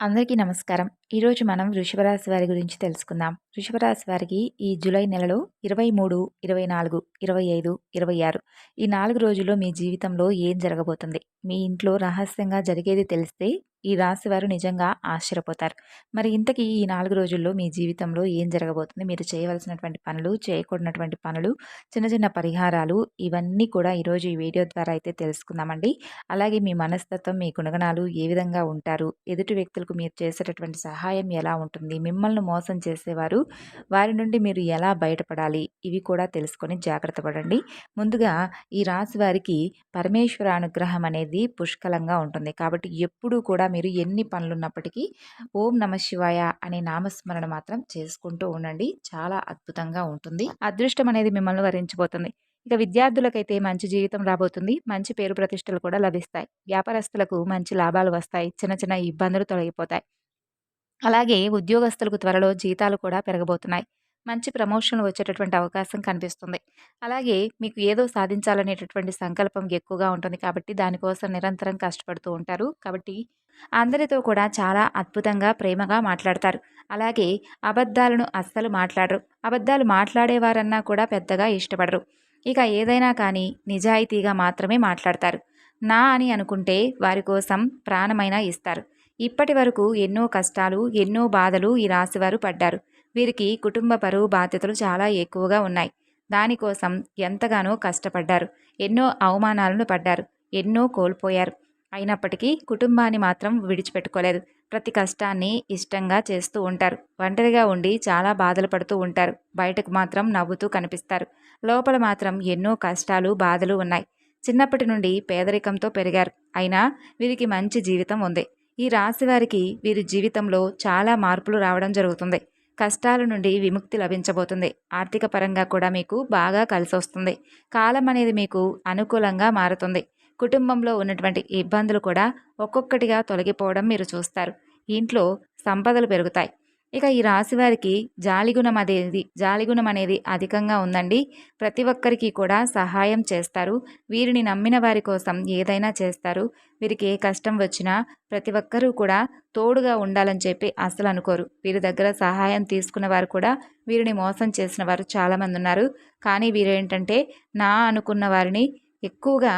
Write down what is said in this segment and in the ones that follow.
అందరికీ నమస్కారం. ఈరోజు మనం వృషభరాశి వారి గురించి తెలుసుకుందాం. వృషభరాశి వారికి ఈ జూలై నెలలో ఇరవై మూడు ఇరవై నాలుగు ఇరవై ఐదు ఇరవై ఆరు ఈ నాలుగు రోజుల్లో మీ జీవితంలో ఏం జరగబోతుంది? మీ ఇంట్లో రహస్యంగా జరిగేది తెలిస్తే ఈ రాశి వారు నిజంగా ఆశ్చర్యపోతారు. మరి ఇంతకీ ఈ నాలుగు రోజుల్లో మీ జీవితంలో ఏం జరగబోతుంది? మీరు చేయవలసినటువంటి పనులు చేయకూడనటువంటి పనులు చిన్న చిన్న పరిహారాలు ఇవన్నీ కూడా ఈరోజు ఈ వీడియో ద్వారా అయితే తెలుసుకుందామండి. అలాగే మీ మనస్తత్వం మీ గుణగణాలు ఏ విధంగా ఉంటారు? ఎదుటి వ్యక్తులకు మీరు చేసేటటువంటి సహాయం సహాయం ఎలా ఉంటుంది మిమ్మల్ని మోసం చేసేవారు వారి నుండి మీరు ఎలా బయటపడాలి ఇవి కూడా తెలుసుకొని జాగ్రత్త పడండి. ముందుగా ఈ రాశి వారికి పరమేశ్వర అనుగ్రహం అనేది పుష్కలంగా ఉంటుంది. కాబట్టి ఎప్పుడూ కూడా మీరు ఎన్ని పనులున్నప్పటికీ ఓం నమ శివాయ అనే నామస్మరణ మాత్రం చేసుకుంటూ ఉండండి. చాలా అద్భుతంగా ఉంటుంది. అదృష్టం అనేది మిమ్మల్ని వరించబోతుంది ఇక విద్యార్థులకైతే మంచి జీవితం రాబోతుంది. మంచి పేరు ప్రతిష్టలు కూడా లభిస్తాయి. వ్యాపారస్తులకు మంచి లాభాలు వస్తాయి. చిన్న చిన్న ఇబ్బందులు తొలగిపోతాయి. అలాగే ఉద్యోగస్తులకు త్వరలో జీతాలు కూడా పెరగబోతున్నాయి. మంచి ప్రమోషన్లు వచ్చేటటువంటి అవకాశం కనిపిస్తుంది. అలాగే మీకు ఏదో సాధించాలనేటటువంటి సంకల్పం ఎక్కువగా ఉంటుంది కాబట్టి దానికోసం నిరంతరం కష్టపడుతూ ఉంటారు. కాబట్టి అందరితో కూడా చాలా అద్భుతంగా ప్రేమగా మాట్లాడతారు. అలాగే అబద్ధాలను అస్సలు మాట్లాడరు. అబద్ధాలు మాట్లాడేవారన్నా కూడా పెద్దగా ఇష్టపడరు. ఇక ఏదైనా కానీ నిజాయితీగా మాత్రమే మాట్లాడతారు. నా అని అనుకుంటే వారి కోసం ప్రాణమైనా ఇస్తారు. ఇప్పటి వరకు ఎన్నో కష్టాలు ఎన్నో బాధలు ఈ రాశివారు పడ్డారు. వీరికి కుటుంబ పరువు బాధ్యతలు చాలా ఎక్కువగా ఉన్నాయి. దానికోసం ఎంతగానో కష్టపడ్డారు. ఎన్నో అవమానాలను పడ్డారు. ఎన్నో కోల్పోయారు. అయినప్పటికీ కుటుంబాన్ని మాత్రం విడిచిపెట్టుకోలేదు. ప్రతి కష్టాన్ని ఇష్టంగా చేస్తూ ఉంటారు. ఒంటరిగా ఉండి చాలా బాధలు పడుతూ ఉంటారు. బయటకు మాత్రం నవ్వుతూ కనిపిస్తారు. లోపల మాత్రం ఎన్నో కష్టాలు బాధలు ఉన్నాయి. చిన్నప్పటి నుండి పేదరికంతో పెరిగారు. అయినా వీరికి మంచి జీవితం ఉంది. ఈ రాశి వారికి వీరి జీవితంలో చాలా మార్పులు రావడం జరుగుతుంది. కష్టాల నుండి విముక్తి లభించబోతుంది. ఆర్థిక పరంగా కూడా మీకు బాగా కలిసి వస్తుంది. కాలం అనేది మీకు అనుకూలంగా మారుతుంది. కుటుంబంలో ఉన్నటువంటి ఇబ్బందులు కూడా ఒక్కొక్కటిగా తొలగిపోవడం మీరు చూస్తారు. ఇంట్లో సంపదలు పెరుగుతాయి. ఇక ఈ రాశి వారికి జాలిగుణం అనేది జాలిగుణం అనేది అధికంగా ఉందండి. ప్రతి ఒక్కరికి కూడా సహాయం చేస్తారు. వీరిని నమ్మిన వారి కోసం ఏదైనా చేస్తారు. వీరికి ఏ కష్టం వచ్చినా ప్రతి ఒక్కరూ కూడా తోడుగా ఉండాలని చెప్పి అసలు అనుకోరు. వీరి దగ్గర సహాయం తీసుకున్న వారు కూడా వీరిని మోసం చేసిన వారు చాలామంది ఉన్నారు. కానీ వీరేంటంటే నా అనుకున్న వారిని ఎక్కువగా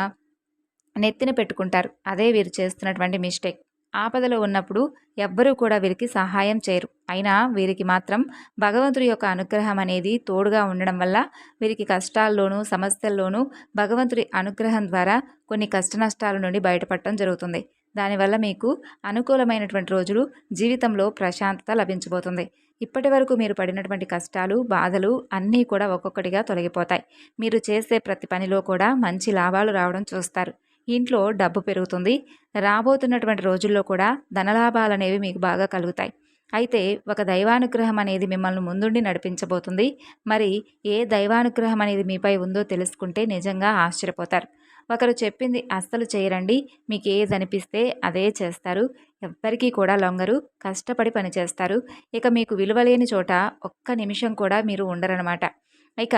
నెత్తిన పెట్టుకుంటారు. అదే వీరు చేస్తున్నటువంటి మిస్టేక్. ఆపదలో ఉన్నప్పుడు ఎవ్వరూ కూడా వీరికి సహాయం చేయరు. అయినా వీరికి మాత్రం భగవంతుడి యొక్క అనుగ్రహం అనేది తోడుగా ఉండడం వల్ల వీరికి కష్టాల్లోనూ సమస్యల్లోనూ భగవంతుడి అనుగ్రహం ద్వారా కొన్ని కష్ట నష్టాల నుండి బయటపడటం జరుగుతుంది. దానివల్ల మీకు అనుకూలమైనటువంటి రోజులు జీవితంలో ప్రశాంతత లభించబోతుంది. ఇప్పటి వరకు మీరు పడినటువంటి కష్టాలు బాధలు అన్నీ కూడా ఒక్కొక్కటిగా తొలగిపోతాయి. మీరు చేసే ప్రతి పనిలో కూడా మంచి లాభాలు రావడం చూస్తారు. ఇంట్లో డబ్బు పెరుగుతుంది. రాబోతున్నటువంటి రోజుల్లో కూడా ధనలాభాలు అనేవి మీకు బాగా కలుగుతాయి. అయితే ఒక దైవానుగ్రహం అనేది మిమ్మల్ని ముందుండి నడిపించబోతుంది. మరి ఏ దైవానుగ్రహం అనేది మీపై ఉందో తెలుసుకుంటే నిజంగా ఆశ్చర్యపోతారు. ఒకరు చెప్పింది అస్సలు చేయరండి. మీకు ఏది అనిపిస్తే అదే చేస్తారు. ఎవ్వరికీ కూడా లొంగరు. కష్టపడి పనిచేస్తారు. ఇక మీకు విలువలేని చోట ఒక్క నిమిషం కూడా మీరు ఉండరనమాట ఇక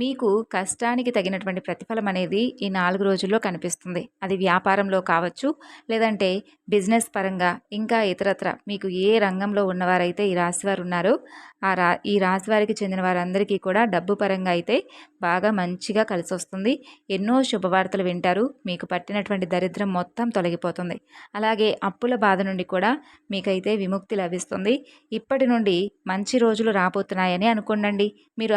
మీకు కష్టానికి తగినటువంటి ప్రతిఫలం అనేది ఈ నాలుగు రోజుల్లో కనిపిస్తుంది. అది వ్యాపారంలో కావచ్చు లేదంటే బిజినెస్ పరంగా ఇంకా ఇతరత్ర. మీకు ఏ రంగంలో ఉన్నవారైతే ఈ రాశివారు ఉన్నారో ఆ రా ఈ రాశివారికి చెందిన వారందరికీ కూడా డబ్బు పరంగా అయితే బాగా మంచిగా కలిసి వస్తుంది ఎన్నో శుభవార్తలు వింటారు. మీకు పట్టినటువంటి దరిద్రం మొత్తం తొలగిపోతుంది. అలాగే అప్పుల బాధ నుండి కూడా మీకైతే విముక్తి లభిస్తుంది. ఇప్పటి నుండి మంచి రోజులు రాబోతున్నాయని అనుకోండి మీరు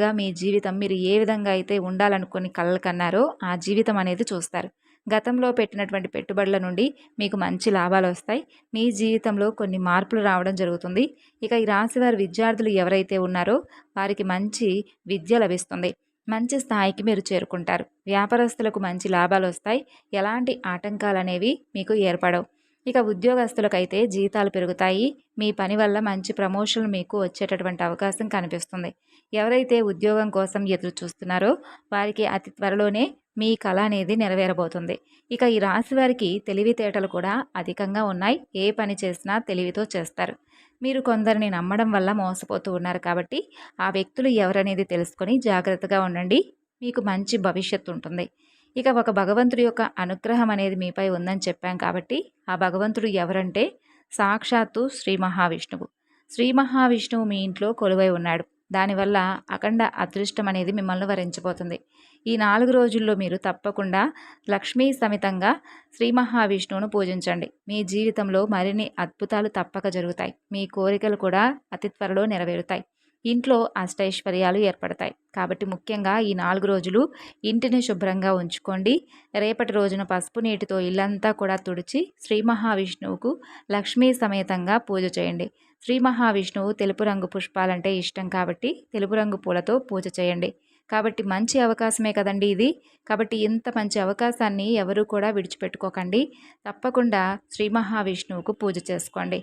అనుకున్నట్లుగా మీ జీవితం మీరు ఏ విధంగా అయితే ఉండాలనుకుని కళ్ళ కన్నారో ఆ జీవితం అనేది చూస్తారు. గతంలో పెట్టినటువంటి పెట్టుబడుల నుండి మీకు మంచి లాభాలు వస్తాయి. మీ జీవితంలో కొన్ని మార్పులు రావడం జరుగుతుంది. ఇక ఈ రాశివారి విద్యార్థులు ఎవరైతే ఉన్నారో వారికి మంచి విద్య లభిస్తుంది. మంచి స్థాయికి మీరు చేరుకుంటారు. వ్యాపారస్తులకు మంచి లాభాలు వస్తాయి. ఎలాంటి ఆటంకాలు అనేవి మీకు ఏర్పడవు. ఇక ఉద్యోగస్తులకైతే జీతాలు పెరుగుతాయి. మీ పని వల్ల మంచి ప్రమోషన్ మీకు వచ్చేటటువంటి అవకాశం కనిపిస్తుంది. ఎవరైతే ఉద్యోగం కోసం ఎదురు చూస్తున్నారో వారికి అతి త్వరలోనే మీ కళ అనేది నెరవేరబోతుంది. ఇక ఈ రాశి వారికి తెలివితేటలు కూడా అధికంగా ఉన్నాయి. ఏ పని చేసినా తెలివితో చేస్తారు. మీరు కొందరిని నమ్మడం వల్ల మోసపోతూ ఉన్నారు కాబట్టి ఆ వ్యక్తులు ఎవరనేది తెలుసుకొని జాగ్రత్తగా ఉండండి. మీకు మంచి భవిష్యత్తు ఉంటుంది. ఇక ఒక భగవంతుడి యొక్క అనుగ్రహం అనేది మీపై ఉందని చెప్పాం కాబట్టి ఆ భగవంతుడు ఎవరంటే సాక్షాత్తు శ్రీ మహావిష్ణువు. శ్రీ మహావిష్ణువు మీ ఇంట్లో కొలువై ఉన్నాడు. దానివల్ల అఖండ అదృష్టం అనేది మిమ్మల్ని వరించబోతుంది ఈ నాలుగు రోజుల్లో మీరు తప్పకుండా లక్ష్మీ సమితంగా శ్రీ మహావిష్ణువును పూజించండి. మీ జీవితంలో మరిన్ని అద్భుతాలు తప్పక జరుగుతాయి. మీ కోరికలు కూడా అతి త్వరలో నెరవేరుతాయి. ఇంట్లో అష్టైశ్వర్యాలు ఏర్పడతాయి. కాబట్టి ముఖ్యంగా ఈ నాలుగు రోజులు ఇంటిని శుభ్రంగా ఉంచుకోండి. రేపటి రోజున పసుపు నీటితో ఇల్లంతా కూడా తుడిచి శ్రీ మహావిష్ణువుకు లక్ష్మీ సమేతంగా పూజ చేయండి. శ్రీ మహావిష్ణువు తెలుపు రంగు పుష్పాలంటే ఇష్టం కాబట్టి తెలుపు రంగు పూలతో పూజ చేయండి. కాబట్టి మంచి అవకాశమే కదండి ఇది. కాబట్టి ఇంత మంచి అవకాశాన్ని ఎవరు కూడా విడిచిపెట్టుకోకండి. తప్పకుండా శ్రీ మహావిష్ణువుకు పూజ చేసుకోండి.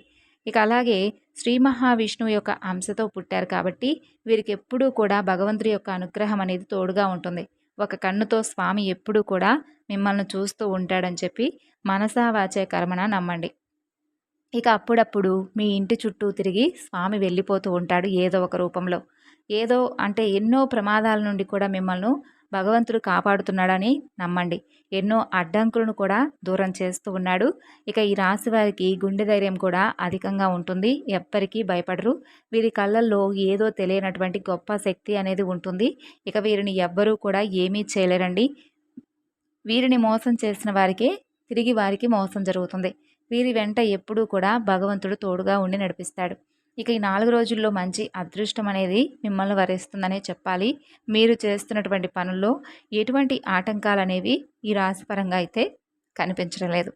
ఇక అలాగే శ్రీ మహావిష్ణువు యొక్క అంశతో పుట్టారు కాబట్టి వీరికి ఎప్పుడూ కూడా భగవంతుడి యొక్క అనుగ్రహం అనేది తోడుగా ఉంటుంది. ఒక కన్నుతో స్వామి ఎప్పుడూ కూడా మిమ్మల్ని చూస్తూ ఉంటాడని చెప్పి మనసా వాచే కర్మన నమ్మండి. ఇక అప్పుడప్పుడు మీ ఇంటి చుట్టూ తిరిగి స్వామి వెళ్ళిపోతూ ఉంటాడు ఏదో ఒక రూపంలో. ఏదో అంటే ఎన్నో ప్రమాదాల నుండి కూడా మిమ్మల్ని భగవంతుడు కాపాడుతున్నాడని నమ్మండి. ఎన్నో అడ్డంకులను కూడా దూరం చేస్తూ ఉన్నాడు. ఇక ఈ రాశి వారికి గుండె ధైర్యం కూడా అధికంగా ఉంటుంది. ఎవ్వరికీ భయపడరు. వీరి కళ్ళల్లో ఏదో తెలియనటువంటి గొప్ప శక్తి అనేది ఉంటుంది. ఇక వీరిని ఎవ్వరూ కూడా ఏమీ చేయలేరండి. వీరిని మోసం చేసిన వారికే తిరిగి వారికి మోసం జరుగుతుంది. వీరి వెంట ఎప్పుడూ కూడా భగవంతుడు తోడుగా ఉండి నడిపిస్తాడు. ఇక ఈ నాలుగు రోజుల్లో మంచి అదృష్టం అనేది మిమ్మల్ని వరిస్తుందనే చెప్పాలి. మీరు చేస్తున్నటువంటి పనుల్లో ఎటువంటి ఆటంకాలు అనేవి ఈ రాశిపరంగా అయితే కనిపించడం లేదు.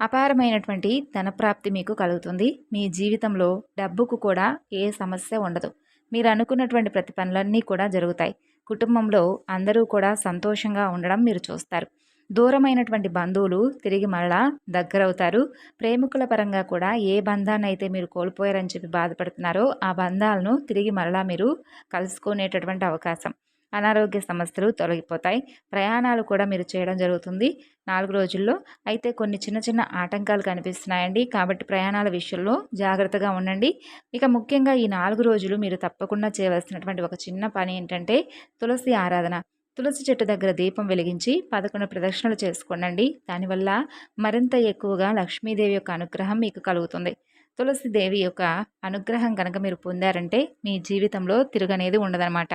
అపారమైనటువంటి ధనప్రాప్తి మీకు కలుగుతుంది. మీ జీవితంలో డబ్బుకు కూడా ఏ సమస్య ఉండదు. మీరు అనుకున్నటువంటి ప్రతి పనులన్నీ కూడా జరుగుతాయి. కుటుంబంలో అందరూ కూడా సంతోషంగా ఉండడం మీరు చూస్తారు. దూరమైనటువంటి బంధువులు తిరిగి మరలా దగ్గరవుతారు. ప్రేమికుల పరంగా కూడా ఏ బంధాన్ని అయితే మీరు కోల్పోయారని చెప్పి బాధపడుతున్నారో ఆ బంధాలను తిరిగి మరలా మీరు కలుసుకునేటటువంటి అవకాశం. అనారోగ్య సమస్యలు తొలగిపోతాయి. ప్రయాణాలు కూడా మీరు చేయడం జరుగుతుంది. నాలుగు రోజుల్లో అయితే కొన్ని చిన్న చిన్న ఆటంకాలు కనిపిస్తున్నాయండి. కాబట్టి ప్రయాణాల విషయంలో జాగ్రత్తగా ఉండండి. ఇక ముఖ్యంగా ఈ నాలుగు రోజులు మీరు తప్పకుండా చేయవలసినటువంటి ఒక చిన్న పని ఏంటంటే తులసి ఆరాధన. తులసి చెట్టు దగ్గర దీపం వెలిగించి పదకొండు ప్రదక్షిణలు చేసుకోండి దానివల్ల మరింత ఎక్కువగా లక్ష్మీదేవి యొక్క అనుగ్రహం మీకు కలుగుతుంది. తులసిదేవి యొక్క అనుగ్రహం కనుక మీరు పొందారంటే మీ జీవితంలో తిరగనేది ఉండదనమాట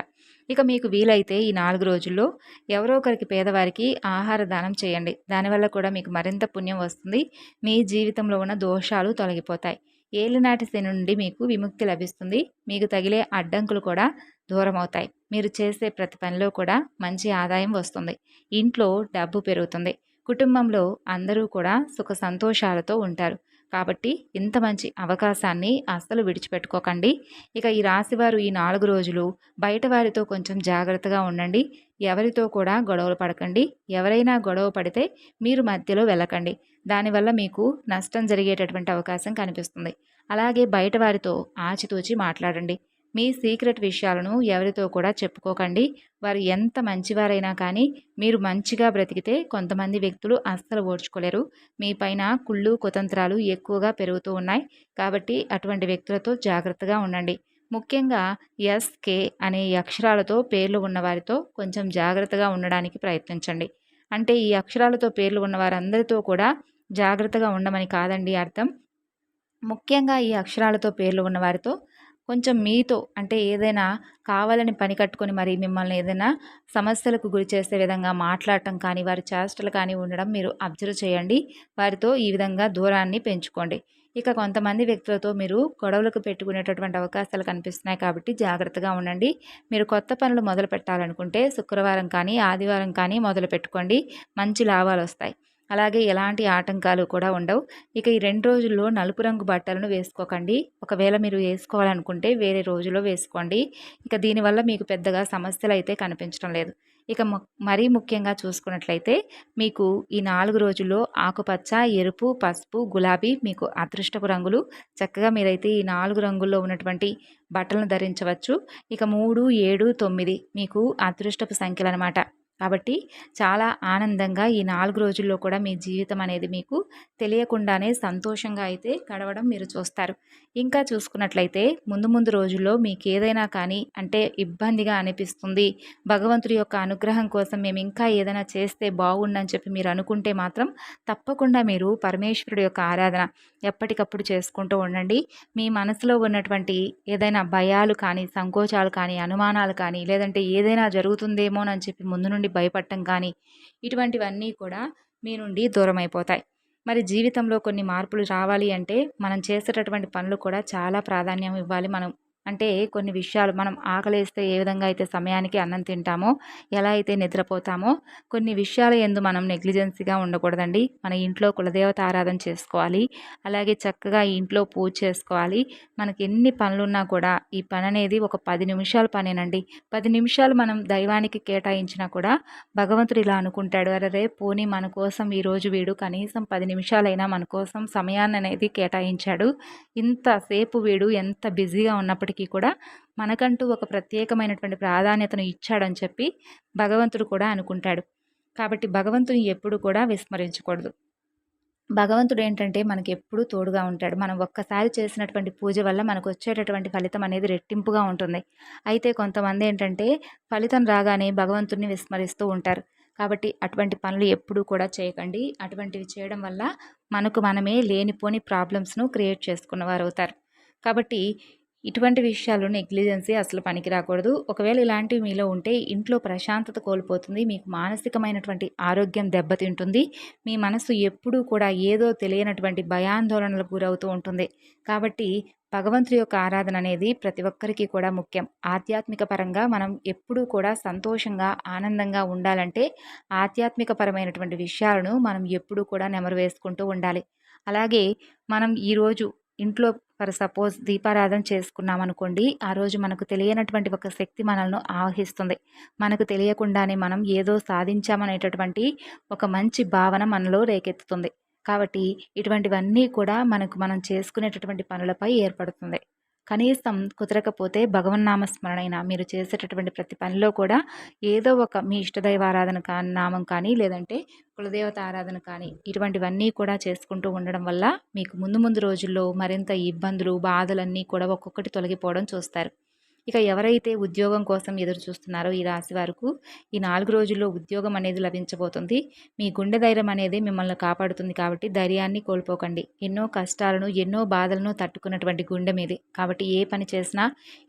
ఇక మీకు వీలైతే ఈ నాలుగు రోజుల్లో ఎవరో ఒకరికి పేదవారికి ఆహార దానం చేయండి. దానివల్ల కూడా మీకు మరింత పుణ్యం వస్తుంది. మీ జీవితంలో ఉన్న దోషాలు తొలగిపోతాయి. ఏలినాటి శని నుండి మీకు విముక్తి లభిస్తుంది. మీకు తగిలే అడ్డంకులు కూడా దూరం అవుతాయి మీరు చేసే ప్రతి పనిలో కూడా మంచి ఆదాయం వస్తుంది. ఇంట్లో డబ్బు పెరుగుతుంది. కుటుంబంలో అందరూ కూడా సుఖ సంతోషాలతో ఉంటారు. కాబట్టి ఇంత మంచి అవకాశాన్ని అస్సలు విడిచిపెట్టుకోకండి. ఇక ఈ రాశివారు ఈ నాలుగు రోజులు బయట వారితో కొంచెం జాగ్రత్తగా ఉండండి. ఎవరితో కూడా గొడవలు పడకండి. ఎవరైనా గొడవ పడితే మీరు మధ్యలో వెళ్ళకండి. దానివల్ల మీకు నష్టం జరిగేటటువంటి అవకాశం కనిపిస్తుంది. అలాగే బయట వారితో ఆచితూచి మాట్లాడండి. మీ సీక్రెట్ విషయాలను ఎవరితో కూడా చెప్పుకోకండి. వారు ఎంత మంచివారైనా కానీ మీరు మంచిగా బ్రతికితే కొంతమంది వ్యక్తులు అస్సలు ఓడ్చుకోలేరు మీ పైన కుళ్ళు కుతంత్రాలు ఎక్కువగా పెరుగుతూ ఉన్నాయి. కాబట్టి అటువంటి వ్యక్తులతో జాగ్రత్తగా ఉండండి. ముఖ్యంగా ఎస్కే అనే అక్షరాలతో పేర్లు ఉన్నవారితో కొంచెం జాగ్రత్తగా ఉండడానికి ప్రయత్నించండి. అంటే ఈ అక్షరాలతో పేర్లు ఉన్న వారందరితో కూడా జాగ్రత్తగా ఉండమని కాదండి అర్థం. ముఖ్యంగా ఈ అక్షరాలతో పేర్లు ఉన్న వారితో కొంచెం మీతో అంటే ఏదైనా కావాలని పని కట్టుకొని మరి మిమ్మల్ని ఏదైనా సమస్యలకు గురి చేసే విధంగా మాట్లాడటం కానీ వారి చేష్టలు కానీ ఉండడం మీరు అబ్జర్వ్ చేయండి. వారితో ఈ విధంగా దూరాన్ని పెంచుకోండి. ఇక కొంతమంది వ్యక్తులతో మీరు గొడవలకు పెట్టుకునేటటువంటి అవకాశాలు కనిపిస్తున్నాయి కాబట్టి జాగ్రత్తగా ఉండండి. మీరు కొత్త పనులు మొదలు పెట్టాలనుకుంటే శుక్రవారం కానీ ఆదివారం కానీ మొదలు పెట్టుకోండి మంచి లాభాలు వస్తాయి. అలాగే ఎలాంటి ఆటంకాలు కూడా ఉండవు. ఇక ఈ రెండు రోజుల్లో నలుపు రంగు బట్టలను వేసుకోకండి. ఒకవేళ మీరు వేసుకోవాలనుకుంటే వేరే రోజులో వేసుకోండి. ఇక దీనివల్ల మీకు పెద్దగా సమస్యలు అయితే కనిపించడం లేదు. ఇక మరీ ముఖ్యంగా చూసుకున్నట్లయితే మీకు ఈ నాలుగు రోజుల్లో ఆకుపచ్చ ఎరుపు పసుపు గులాబీ మీకు అదృష్టపు రంగులు. చక్కగా మీరైతే ఈ నాలుగు రంగుల్లో ఉన్నటువంటి బట్టలను ధరించవచ్చు. ఇక మూడు ఏడు తొమ్మిది మీకు అదృష్టపు సంఖ్యలు అనమాట కాబట్టి చాలా ఆనందంగా ఈ నాలుగు రోజుల్లో కూడా మీ జీవితం అనేది మీకు తెలియకుండానే సంతోషంగా అయితే గడవడం మీరు చూస్తారు. ఇంకా చూసుకున్నట్లయితే ముందు ముందు రోజుల్లో మీకు ఏదైనా కానీ అంటే ఇబ్బందిగా అనిపిస్తుంది భగవంతుడి యొక్క అనుగ్రహం కోసం మేము ఇంకా ఏదైనా చేస్తే బాగుండని చెప్పి మీరు అనుకుంటే మాత్రం తప్పకుండా మీరు పరమేశ్వరుడి యొక్క ఆరాధన ఎప్పటికప్పుడు చేసుకుంటూ ఉండండి. మీ మనసులో ఉన్నటువంటి ఏదైనా భయాలు కానీ సంకోచాలు కానీ అనుమానాలు కానీ లేదంటే ఏదైనా జరుగుతుందేమోనని చెప్పి ముందు నుండి భయపడటం కానీ ఇటువంటివన్నీ కూడా మీ నుండి దూరం అయిపోతాయి. మరి జీవితంలో కొన్ని మార్పులు రావాలి అంటే మనం చేసేటటువంటి పనులు కూడా చాలా ప్రాధాన్యం ఇవ్వాలి. మనం అంటే కొన్ని విషయాలు మనం ఆకలేస్తే ఏ విధంగా అయితే సమయానికి అన్నం తింటామో ఎలా అయితే నిద్రపోతామో కొన్ని విషయాల ఎందు మనం నెగ్లిజెన్సీగా ఉండకూడదండి. మన ఇంట్లో కులదేవత ఆరాధన చేసుకోవాలి. అలాగే చక్కగా ఇంట్లో పూజ చేసుకోవాలి. మనకి ఎన్ని పనులున్నా కూడా ఈ పని అనేది ఒక పది నిమిషాల పనేనండి. పది నిమిషాలు మనం దైవానికి కేటాయించినా కూడా భగవంతుడు ఇలా అనుకుంటాడు. అరే పోనీ మన కోసం ఈరోజు వీడు కనీసం పది నిమిషాలైనా మన కోసం సమయాన్ని అనేది కేటాయించాడు. ఇంతసేపు వీడు ఎంత బిజీగా ఉన్నప్పటికీ వారికి కూడా మనకంటూ ఒక ప్రత్యేకమైనటువంటి ప్రాధాన్యతను ఇచ్చాడని చెప్పి భగవంతుడు కూడా అనుకుంటాడు. కాబట్టి భగవంతుని ఎప్పుడు కూడా విస్మరించకూడదు. భగవంతుడు ఏంటంటే మనకి ఎప్పుడూ తోడుగా ఉంటాడు. మనం ఒక్కసారి చేసినటువంటి పూజ వల్ల మనకు వచ్చేటటువంటి ఫలితం అనేది రెట్టింపుగా ఉంటుంది. అయితే కొంతమంది ఏంటంటే ఫలితం రాగానే భగవంతుడిని విస్మరిస్తూ ఉంటారు. కాబట్టి అటువంటి పనులు ఎప్పుడూ కూడా చేయకండి. అటువంటివి చేయడం వల్ల మనకు మనమే లేనిపోని ప్రాబ్లమ్స్ను క్రియేట్ చేసుకున్న వారు అవుతారు కాబట్టి ఇటువంటి విషయాలు నెగ్లిజెన్సీ అసలు పనికి రాకూడదు. ఒకవేళ ఇలాంటివి మీలో ఉంటే ఇంట్లో ప్రశాంతత కోల్పోతుంది. మీకు మానసికమైనటువంటి ఆరోగ్యం దెబ్బతింటుంది. మీ మనసు ఎప్పుడూ కూడా ఏదో తెలియనటువంటి భయాందోళనలకు గురవుతూ ఉంటుంది. కాబట్టి భగవంతుడి యొక్క ఆరాధన అనేది ప్రతి ఒక్కరికి కూడా ముఖ్యం. ఆధ్యాత్మిక పరంగా మనం ఎప్పుడూ కూడా సంతోషంగా ఆనందంగా ఉండాలంటే ఆధ్యాత్మిక పరమైనటువంటి విషయాలను మనం ఎప్పుడూ కూడా నెమరు వేసుకుంటూ ఉండాలి. అలాగే మనం ఈరోజు ఇంట్లో ఫర్ సపోజ్ దీపారాధన చేసుకున్నాం అనుకోండి ఆ రోజు మనకు తెలియనటువంటి ఒక శక్తి మనల్ని ఆవహిస్తుంది. మనకు తెలియకుండానే మనం ఏదో సాధించామనేటటువంటి ఒక మంచి భావన మనలో రేకెత్తుతుంది. కాబట్టి ఇటువంటివన్నీ కూడా మనకు మనం చేసుకునేటటువంటి పనులపై ఏర్పడుతుంది. కనీసం కుదరకపోతే భగవన్నామస్మరణైనా మీరు చేసేటటువంటి ప్రతి పనిలో కూడా ఏదో ఒక మీ ఇష్టదైవ ఆరాధన కానీ నామం కానీ లేదంటే కులదేవత ఆరాధన కానీ ఇటువంటివన్నీ కూడా చేసుకుంటూ ఉండడం వల్ల మీకు ముందు ముందు రోజుల్లో మరింత ఇబ్బందులు బాధలన్నీ కూడా ఒక్కొక్కటి తొలగిపోవడం చూస్తారు. ఇక ఎవరైతే ఉద్యోగం కోసం ఎదురు చూస్తున్నారో ఈ రాశి వారికి ఈ నాలుగు రోజుల్లో ఉద్యోగం అనేది లభించబోతుంది. మీ గుండె ధైర్యం అనేది మిమ్మల్ని కాపాడుతుంది కాబట్టి ధైర్యాన్ని కోల్పోకండి. ఎన్నో కష్టాలను ఎన్నో బాధలను తట్టుకున్నటువంటి గుండె మీది. కాబట్టి ఏ పని చేసినా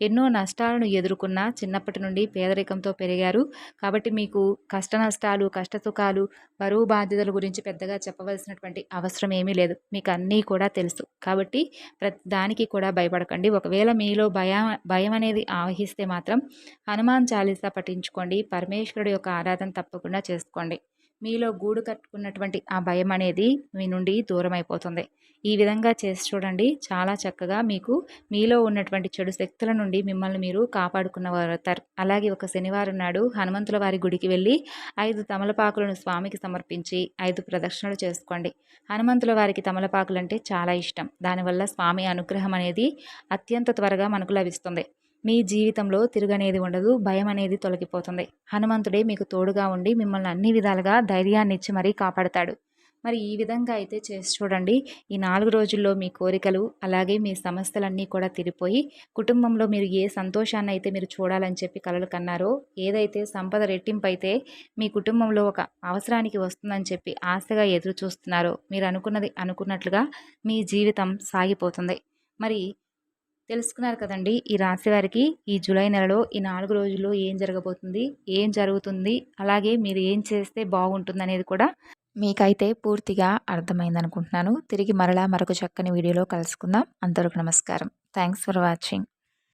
ఎన్నో నష్టాలను ఎదుర్కొన్నా చిన్నప్పటి నుండి పేదరికంతో పెరిగారు. కాబట్టి మీకు కష్ట నష్టాలు కష్టసుఖాలు బరువు బాధ్యతల గురించి పెద్దగా చెప్పవలసినటువంటి అవసరం ఏమీ లేదు. మీకు అన్నీ కూడా తెలుసు. కాబట్టి ప్రతి దానికి కూడా భయపడకండి. ఒకవేళ మీలో భయం భయం అనేది ఆవహిస్తే మాత్రం హనుమాన్ చాలీసా పఠించుకోండి. పరమేశ్వరుడు యొక్క ఆరాధన తప్పకుండా చేసుకోండి. మీలో గూడు కట్టుకున్నటువంటి ఆ భయం అనేది మీ నుండి దూరం అయిపోతుంది ఈ విధంగా చేసి చూడండి. చాలా చక్కగా మీకు మీలో ఉన్నటువంటి చెడు శక్తుల నుండి మిమ్మల్ని మీరు కాపాడుకున్నవారు అవుతారు అలాగే ఒక శనివారం నాడు హనుమంతుల వారి గుడికి వెళ్ళి ఐదు తమలపాకులను స్వామికి సమర్పించి ఐదు ప్రదక్షిణలు చేసుకోండి. హనుమంతుల వారికి తమలపాకులు అంటే చాలా ఇష్టం. దానివల్ల స్వామి అనుగ్రహం అనేది అత్యంత త్వరగా మనకు లభిస్తుంది. మీ జీవితంలో తిరగనేది ఉండదు భయం అనేది తొలగిపోతుంది. హనుమంతుడే మీకు తోడుగా ఉండి మిమ్మల్ని అన్ని విధాలుగా ధైర్యాన్ని ఇచ్చి మరీ కాపాడతాడు. మరి ఈ విధంగా అయితే చేసి చూడండి. ఈ నాలుగు రోజుల్లో మీ కోరికలు అలాగే మీ సమస్యలన్నీ కూడా తిరిపోయి కుటుంబంలో మీరు ఏ సంతోషాన్ని అయితే మీరు చూడాలని చెప్పి కలలు కన్నారో ఏదైతే సంపద రెట్టింపు అయితే మీ కుటుంబంలో ఒక అవసరానికి వస్తుందని చెప్పి ఆశగా ఎదురు చూస్తున్నారో మీరు అనుకున్నది అనుకున్నట్లుగా మీ జీవితం సాగిపోతుంది. మరి తెలుసుకున్నారు కదండి ఈ రాశి వారికి ఈ జూలై నెలలో ఈ నాలుగు రోజుల్లో ఏం జరగబోతుంది ఏం జరుగుతుంది అలాగే మీరు ఏం చేస్తే బాగుంటుంది అనేది కూడా మీకైతే పూర్తిగా అర్థమైంది అనుకుంటున్నాను. తిరిగి మరలా మరొక చక్కని వీడియోలో కలుసుకుందాం. అందరికి నమస్కారం. Thanks for watching.